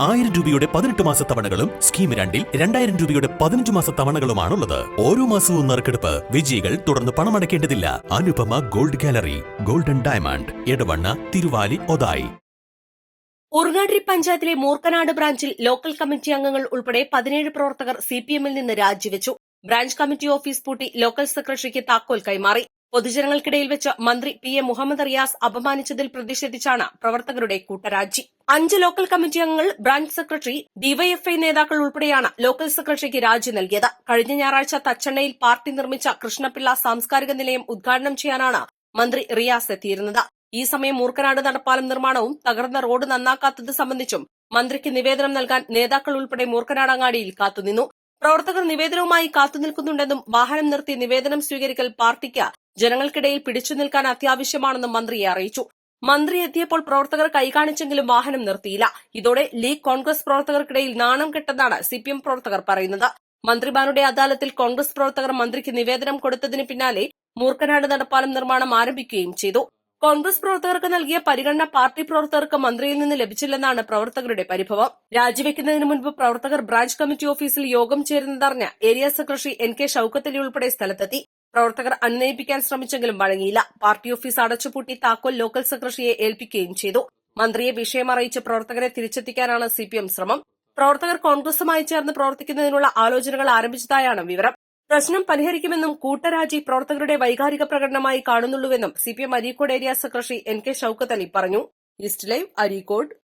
ആയിരം രൂപയുടെ പതിനെട്ട് മാസ തവണകളും സ്കീം രണ്ടിൽ രണ്ടായിരം രൂപയുടെ പതിനഞ്ച് മാസ തവണകളുമാണുള്ളത്. ഓരോ മാസവും നറുക്കെടുപ്പ് വിജയികൾ തുടർന്ന് പണമടയ്ക്കേണ്ടതില്ല. Anupama gold gallery golden diamond Edavanna Thiruvali Othayi. Urungadi പഞ്ചായത്തിലെ മൂർക്കനാട് ബ്രാഞ്ചിൽ ലോക്കൽ കമ്മിറ്റി അംഗങ്ങൾ ഉൾപ്പെടെ പതിനേഴ് പ്രവർത്തകർ സിപിഎമ്മിൽ നിന്ന് രാജിവെച്ചു. ബ്രാഞ്ച് കമ്മിറ്റി ഓഫീസ് പൂട്ടി ലോക്കൽ സെക്രട്ടറിക്ക് താക്കോൽ കൈമാറി. പൊതുജനങ്ങൾക്കിടയിൽ വെച്ച് മന്ത്രി പി എ മുഹമ്മദ് റിയാസ് അപമാനിച്ചതിൽ പ്രതിഷേധിച്ചാണ് പ്രവർത്തകരുടെ കൂട്ടരാജി. അഞ്ച് ലോക്കൽ കമ്മിറ്റി അംഗങ്ങൾ ബ്രാഞ്ച് സെക്രട്ടറി ഡിവൈഎഫ്ഐ നേതാക്കൾ ഉൾപ്പെടെയാണ് ലോക്കൽ സെക്രട്ടറിക്ക് രാജി നൽകിയത്. കഴിഞ്ഞ ഞായറാഴ്ച തച്ചണ്ണയിൽ പാർട്ടി നിർമ്മിച്ച കൃഷ്ണപിള്ള സാംസ്കാരിക നിലയം ഉദ്ഘാടനം ചെയ്യാനാണ് മന്ത്രി റിയാസ് എത്തിയിരുന്നത്. ഈ സമയം മൂർക്കനാട് നടപ്പാലം നിർമ്മാണവും തകർന്ന റോഡ് നന്നാക്കാത്തത് സംബന്ധിച്ചും മന്ത്രിക്ക് നിവേദനം നൽകാൻ നേതാക്കൾ ഉൾപ്പെടെ മൂർക്കനാട് അങ്ങാടിയിൽ കാത്തുനിന്നു. പ്രവർത്തകർ നിവേദനവുമായി കാത്തുനിൽക്കുന്നുണ്ടെന്നും വാഹനം നിർത്തി നിവേദനം സ്വീകരിക്കൽ പാർട്ടിക്ക് ജനങ്ങൾക്കിടയിൽ പിടിച്ചു നിൽക്കാൻ അത്യാവശ്യമാണെന്നും മന്ത്രിയെ അറിയിച്ചു. മന്ത്രി എത്തിയപ്പോൾ പ്രവർത്തകർ കൈകാണിച്ചെങ്കിലും വാഹനം നിർത്തിയില്ല. ഇതോടെ ലീഗ് കോൺഗ്രസ് പ്രവർത്തകർക്കിടയിൽ നാണം കെട്ടെന്നാണ് സിപിഎം പ്രവർത്തകർ പറയുന്നത്. മന്ത്രിമാരുടെ അദാലത്തിൽ കോൺഗ്രസ് പ്രവർത്തകർ മന്ത്രിക്ക് നിവേദനം കൊടുത്തതിന് പിന്നാലെ മൂർക്കനാട് നടപ്പാലം നിർമ്മാണം ആരംഭിക്കുകയും ചെയ്തു. കോൺഗ്രസ് പ്രവർത്തകർക്ക് നൽകിയ പരിഗണന പാർട്ടി പ്രവർത്തകർക്ക് മന്ത്രിയിൽ നിന്ന് ലഭിച്ചില്ലെന്നാണ് പ്രവർത്തകരുടെ പരിഭവം. രാജിവെക്കുന്നതിന് മുൻപ് പ്രവർത്തകർ ബ്രാഞ്ച് കമ്മിറ്റി ഓഫീസിൽ യോഗം ചേരുന്നതറിഞ്ഞ area secretary N K Shoukathali ഉൾപ്പെടെ സ്ഥലത്തെത്തി. പ്രവർത്തകർ അനുനയിപ്പിക്കാൻ ശ്രമിച്ചെങ്കിലും വഴങ്ങിയില്ല. പാർട്ടി ഓഫീസ് അടച്ചുപൂട്ടി താക്കോൽ ലോക്കൽ സെക്രട്ടറിയെ ഏൽപ്പിക്കുകയും ചെയ്തു. മന്ത്രിയെ വിഷയം അറിയിച്ച് പ്രവർത്തകരെ തിരിച്ചെത്തിക്കാനാണ് സിപിഎം ശ്രമം. പ്രവർത്തകർ കോൺഗ്രസുമായി ചേർന്ന് പ്രവർത്തിക്കുന്നതിനുള്ള ആലോചനകൾ ആരംഭിച്ചതായാണ് വിവരം. പ്രശ്നം പരിഹരിക്കുമെന്നും കൂട്ടരാജി പ്രവർത്തകരുടെ വൈകാരിക പ്രകടനമായി കാണുന്നുള്ളൂവെന്നും CPM Areekode area secretary N K Shoukath Ali പറഞ്ഞു. East live Areekode.